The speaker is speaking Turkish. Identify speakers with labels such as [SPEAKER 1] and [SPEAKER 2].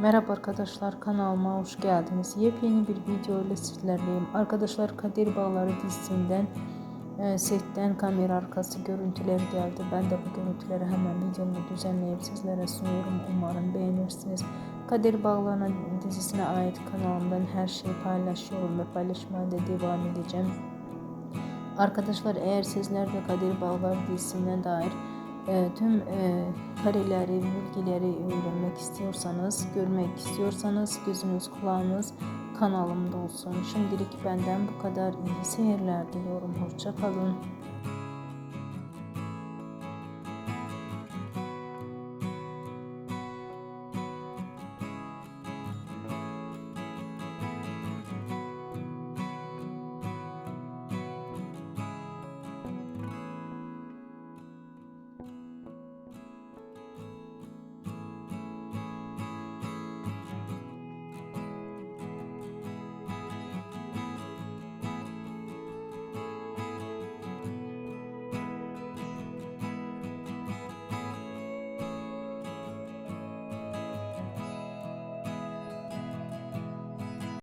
[SPEAKER 1] Merhaba arkadaşlar kanalıma hoş geldiniz. Yepyeni bir video ile sizlerleyim. Arkadaşlar Kadir Bağları dizisinden e, setten kamera arkası görüntüler geldi. Ben de bu görüntüleri hemen videomu düzenleyip sizlere sunuyorum. Umarım beğenirsiniz. Kadir Bağları dizisine ait kanalımdan her şeyi paylaşıyorum ve paylaşmaya da devam edeceğim. Arkadaşlar eğer sizler de Kadir Bağlar dizisine dair tüm e, kareleri, bilgileri öğrenmek istiyorsanız, görmek istiyorsanız gözünüz kulağınız kanalımda olsun. Şimdilik benden bu kadar iyi seyirler diliyorum. Hoşça kalın.